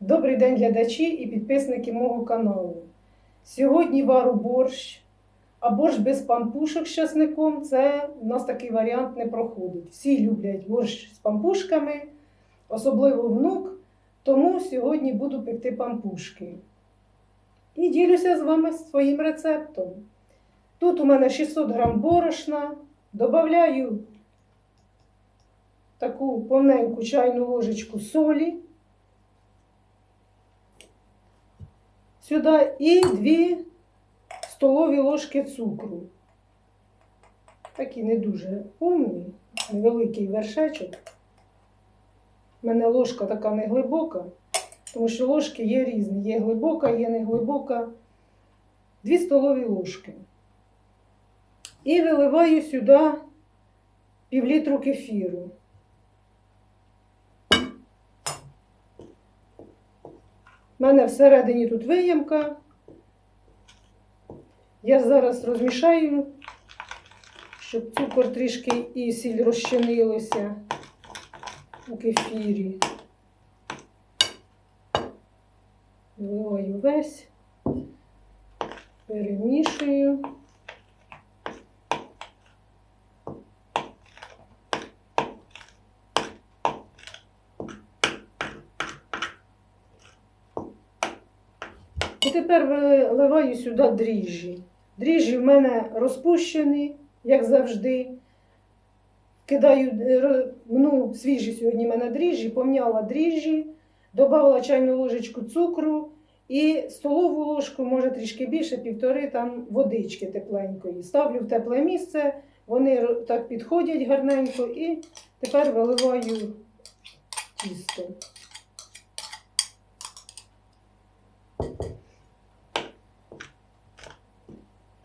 Добрий день, глядачі і підписники мого каналу. Сьогодні вару борщ, а борщ без пампушок з часником це у нас такий варіант не проходить. Всі люблять борщ з пампушками, особливо внук, тому сьогодні буду пекти пампушки. І ділюся з вами своїм рецептом. Тут у мене 600 грам борошна, додаю таку повненьку чайну ложечку солі. Сюди і 2 столові ложки цукру. Такий не дуже повний, невеликий вершечок. У мене ложка така не глибока, тому що ложки є різні. Є глибока, є не глибока. 2 столові ложки. І виливаю сюди півлітру кефіру. У мене всередині тут виємка. Я зараз розмішаю, щоб цукор трішки і сіль розчинилися у кефірі. Вливаю весь, перемішую. Тепер виливаю сюди дріжджі. Дріжджі в мене розпущені, як завжди. Кидаю е, ну, свіжі сьогодні в мене дріжджі, помняла дріжджі, додала чайну ложечку цукру і столову ложку, може трішки більше, півтори там водички тепленької. Ставлю в тепле місце, вони так підходять гарненько і тепер виливаю тісто.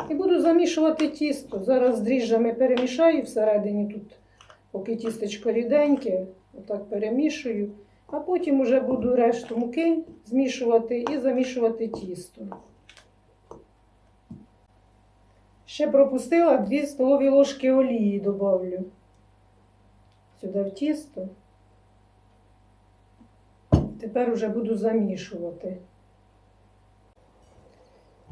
І буду замішувати тісто. Зараз з дріжджами перемішаю всередині тут, поки тістечко ріденьке, отак перемішую, а потім уже буду решту муки змішувати і замішувати тісто. Ще пропустила 2 столові ложки олії добавлю сюди в тісто. Тепер уже буду замішувати.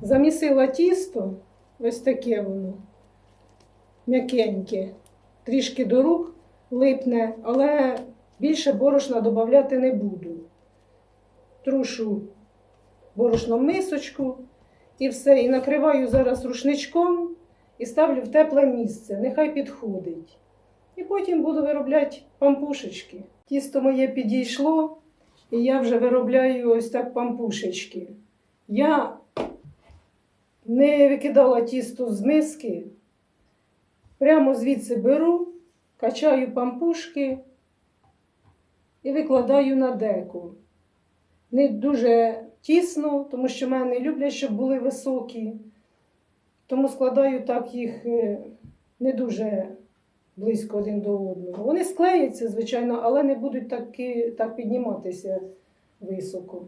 Замісила тісто, ось таке воно, м'якеньке, трішки до рук липне, але більше борошна додати не буду. Трушу борошном мисочку і все. І накриваю зараз рушничком і ставлю в тепле місце, нехай підходить. І потім буду виробляти пампушечки. Тісто моє підійшло, і я вже виробляю ось так пампушечки. Я не викидала тісто з миски. Прямо звідси беру, качаю пампушки і викладаю на деку. Не дуже тісно, тому що мене люблять, щоб були високі. Тому складаю так їх е, не дуже близько один до одного. Вони склеяться, звичайно, але не будуть таки, так підніматися високо.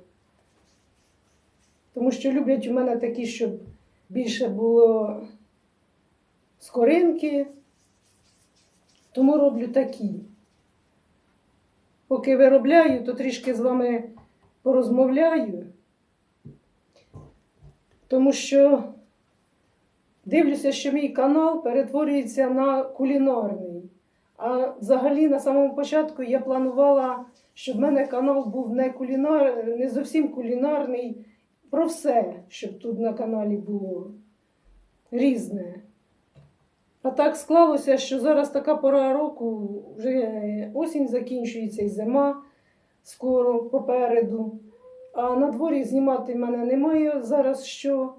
Тому що люблять у мене такі, щоб більше було скоринки, тому роблю такі. Поки виробляю, то трішки з вами порозмовляю, тому що дивлюся, що мій канал перетворюється на кулінарний. А взагалі на самому початку я планувала, щоб в мене канал був не кулінар, не зовсім кулінарний, про все, щоб тут на каналі було різне. А так склалося, що зараз така пора року, вже осінь закінчується і зима скоро попереду. А на дворі знімати мене немає зараз що.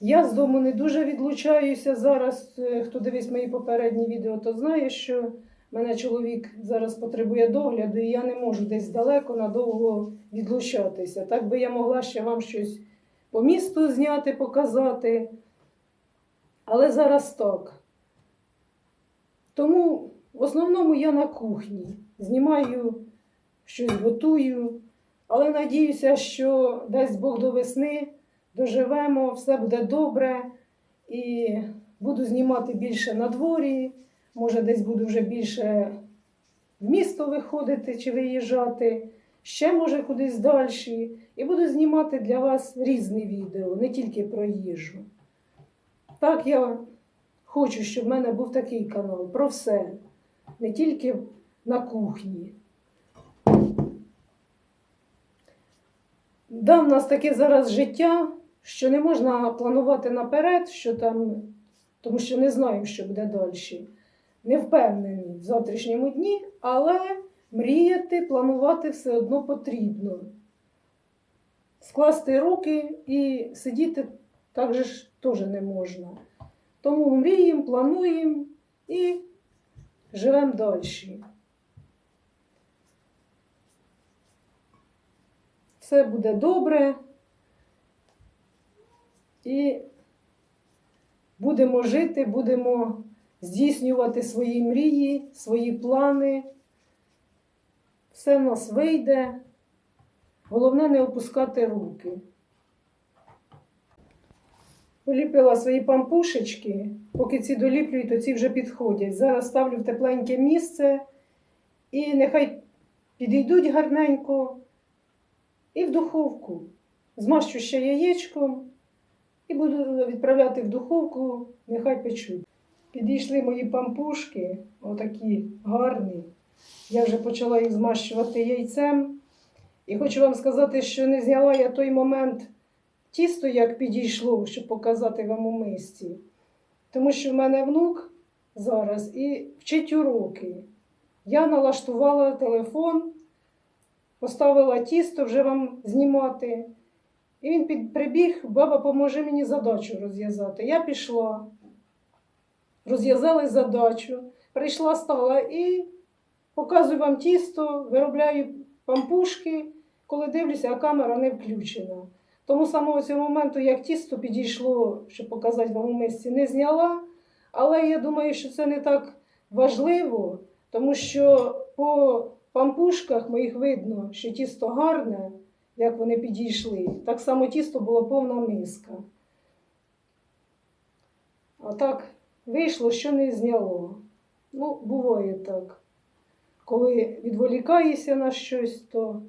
Я з дому не дуже відлучаюся зараз. Е, Хто дивись мої попередні відео, то знає, що мене чоловік зараз потребує догляду, і я не можу десь далеко надовго відлучатися. Так би я могла ще вам щось по місту зняти, показати. Але зараз так. Тому в основному я на кухні знімаю, щось готую, але надіюся, що дасть Бог до весни доживемо, все буде добре і буду знімати більше на дворі. Може, десь буду вже більше в місто виходити чи виїжджати. ще може кудись далі. І буду знімати для вас різні відео, не тільки про їжу. Так я хочу, щоб в мене був такий канал про все, не тільки на кухні. Да, в нас таке зараз життя, що не можна планувати наперед, що там, тому що не знаємо, що буде далі. Не впевнені в завтрашньому дні, але мріяти, планувати все одно потрібно. Скласти руки і сидіти так же ж теж не можна. Тому мріємо, плануємо і живемо далі. Все буде добре. І будемо жити, будемо здійснювати свої мрії, свої плани. Все в нас вийде. Головне не опускати руки. Поліпила свої пампушечки, поки ці доліплюють, то ці вже підходять. Зараз ставлю в тепленьке місце і нехай підійдуть гарненько і в духовку. Змащу ще яєчком і буду відправляти в духовку, нехай печуть. Підійшли мої пампушки, отакі гарні. Я вже почала їх змащувати яйцем. І хочу вам сказати, що не зняла я той момент тісто, як підійшло, щоб показати вам у мисці. Тому що в мене внук зараз і вчить уроки. Я налаштувала телефон, поставила тісто вже вам знімати. І він прибіг, баба поможе мені задачу розв'язати. Я пішла, розв'язали задачу, прийшла, стала і показую вам тісто, виробляю пампушки, коли дивлюся, а камера не включена. Тому самого цього моменту, як тісто підійшло, щоб показати вам у мисці, не зняла. Але я думаю, що це не так важливо, тому що по пампушках моїх видно, що тісто гарне, як вони підійшли. Так само тісто було повна миска. А так вийшло, що не зняло. Ну, буває так. Коли відволікаєшся на щось, то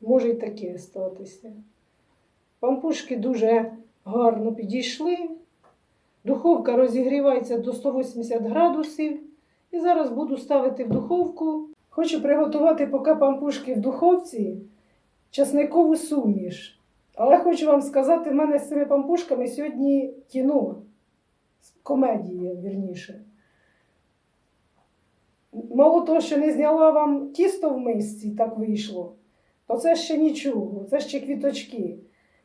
може й таке статися. Пампушки дуже гарно підійшли. Духовка розігрівається до 180 градусів. І зараз буду ставити в духовку. Хочу приготувати, поки пампушки в духовці, часникову суміш. Але хочу вам сказати, в мене з цими пампушками сьогодні кіно, комедія, вірніше. Мало того, що не зняла вам тісто в мисці, так вийшло, то це ще нічого, це ще квіточки.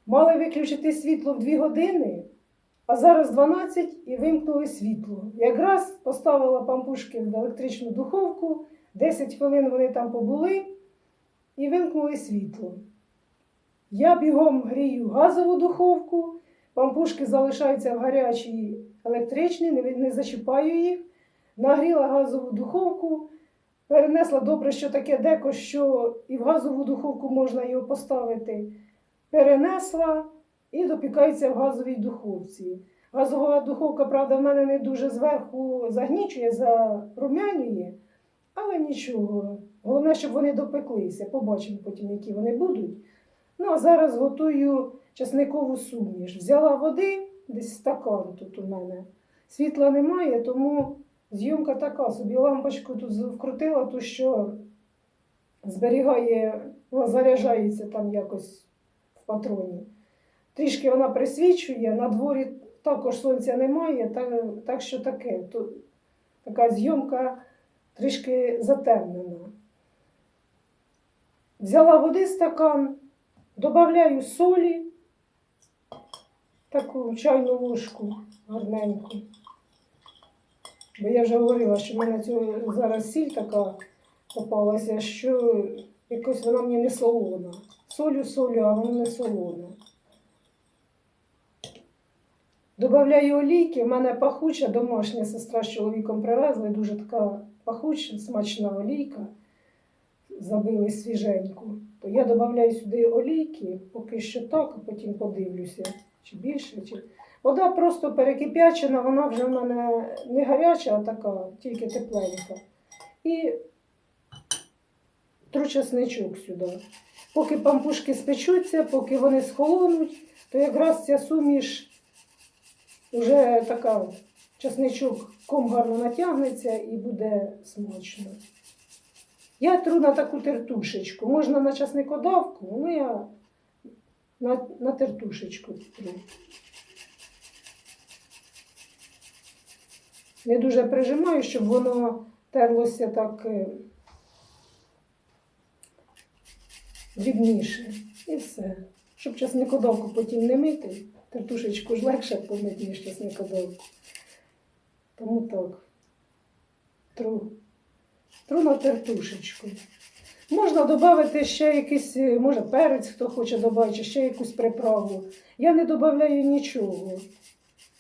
Мали виключити світло в 2 години, а зараз 12 і вимкнули світло. Якраз поставила пампушки в електричну духовку, 10 хвилин вони там побули і вимкнули світло. Я бігом грію газову духовку, пампушки залишаються в гарячій електричній, не, не зачіпаю їх. Нагріла газову духовку, перенесла добре, що таке деко, що і в газову духовку можна його поставити. Перенесла і допікається в газовій духовці. Газова духовка, правда, в мене не дуже зверху загнічує, зарумянює, але нічого. Головне, щоб вони допеклися. Побачимо потім, які вони будуть. Ну, а зараз готую часникову суміш. Взяла води, десь стакан тут у мене. Світла немає, тому зйомка така. Собі лампочку тут вкрутила, то що зберігає, ну, заряджається там якось в патроні. Трішки вона присвічує, на дворі також сонця немає, так, так що таке. То, така зйомка трішки затемнена. Взяла води стакан, додаю солі, таку чайну ложку гарненьку. Бо я вже говорила, що в мене цього зараз сіль така попалася, що якось вона мені не солона. Солю солю, а вона не солона. Добавляю олійки, в мене пахуча домашня сестра з чоловіком привезли, дуже така пахуча, смачна олійка. Забили свіженьку. То я додаю сюди олійки, поки що так, а потім подивлюся, чи більше, чи. Вода просто перекип'ячена, вона вже в мене не гаряча, а така, тільки тепленька. І тру чесничок сюди. Поки пампушки спечуться, поки вони схолонуть, то якраз ця суміш вже така чесничок ком гарно натягнеться і буде смачно. Я тру на таку тертушечку. Можна на часникодавку, ну я на, на тертушечку тру. Не дуже прижимаю, щоб воно терлося так е, дрібніше. І все. Щоб часникодавку потім не мити. Тертушечку ж легше помити, ніж часникодавку. Тому так. Тру. Тру на тертушечку. Можна додати ще якийсь, е, може, перець, хто хоче додати, ще якусь приправу. Я не додаю нічого.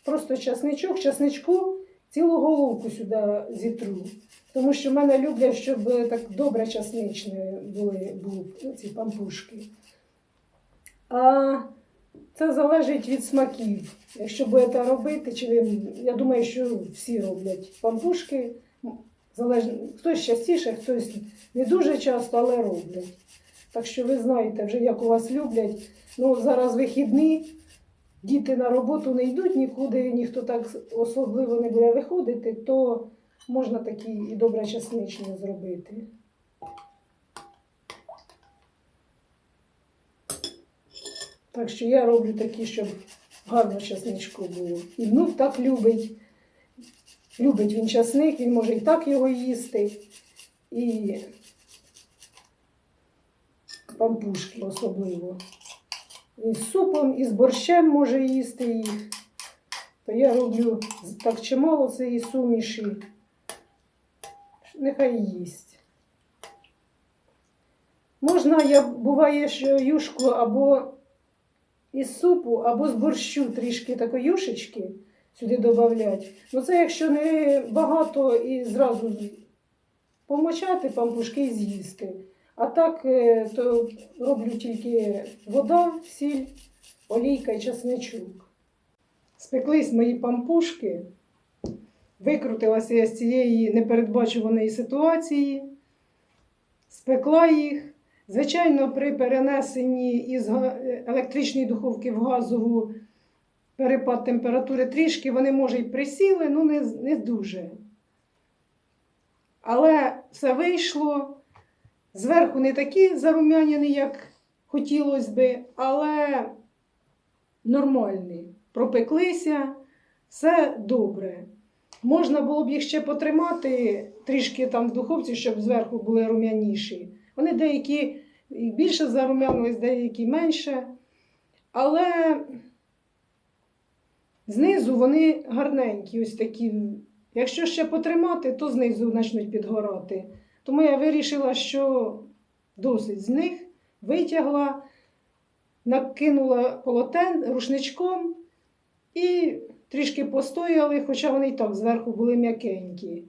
Просто часничок, часничку цілу головку сюди зітру. Тому що в мене люблять, щоб так добре часничні були, були ці пампушки. А це залежить від смаків. Якщо будете робити, чи я думаю, що всі роблять пампушки. Залежно, хтось частіше, хтось не дуже часто, але роблять. Так що ви знаєте вже, як у вас люблять. Ну, зараз вихідні, діти на роботу не йдуть нікуди, ніхто так особливо не буде виходити, то можна такі і добре часничні зробити. Так що я роблю такі, щоб гарно часничку було. І внук так любить. Любить він часник, він може і так його їсти. І пампушки особливо. І з супом, і з борщем може їсти їх. То я роблю так чимало цієї суміші. Нехай їсть. Можна, я буває, юшку або із супу, або з борщу трішки такої юшечки сюди додавати. Ну це якщо не багато і зразу помочати пампушки і з'їсти. А так, е, то роблю тільки вода, сіль, олійка і часничок. Спеклись мої пампушки, викрутилася я з цієї непередбачуваної ситуації, спекла їх. Звичайно, при перенесенні із електричної духовки в газову перепад температури трішки, вони, може, і присіли, ну не, не дуже. Але все вийшло. Зверху не такі зарум'яні, як хотілося би, але нормальні. Пропеклися, все добре. Можна було б їх ще потримати трішки там в духовці, щоб зверху були рум'яніші. Вони деякі більше зарум'янились, деякі менше. Але знизу вони гарненькі, ось такі. Якщо ще потримати, то знизу почнуть підгорати. Тому я вирішила, що досить з них витягла, накинула полотен рушничком і трішки постояли, хоча вони і так зверху були м'якенькі.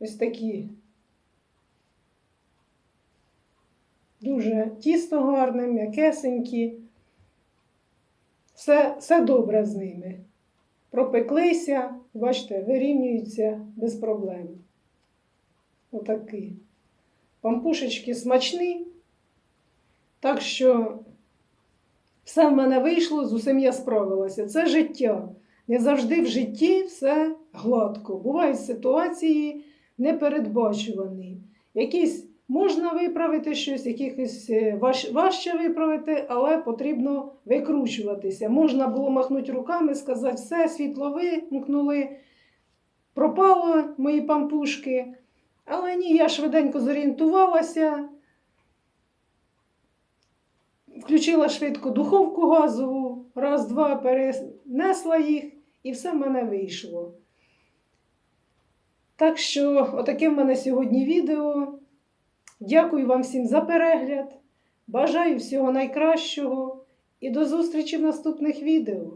Ось такі. Дуже тісто гарне, м'якесенькі. Все, все добре з ними. Пропеклися, бачите, вирівнюються без проблем. Отакі. Пампушечки смачні. Так що все в мене вийшло, з усім я справилася. Це життя. Не завжди в житті все гладко. Бувають ситуації непередбачувані. Якісь можна виправити щось, якихось е, важ, важче виправити, але потрібно викручуватися. Можна було махнути руками, сказати, все, світло вимкнули, пропало мої пампушки. Але ні, я швиденько зорієнтувалася, включила швидко духовку газову, раз-два перенесла їх, і все в мене вийшло. Так що, отаке в мене сьогодні відео. Дякую вам всім за перегляд. Бажаю всього найкращого і до зустрічі в наступних відео.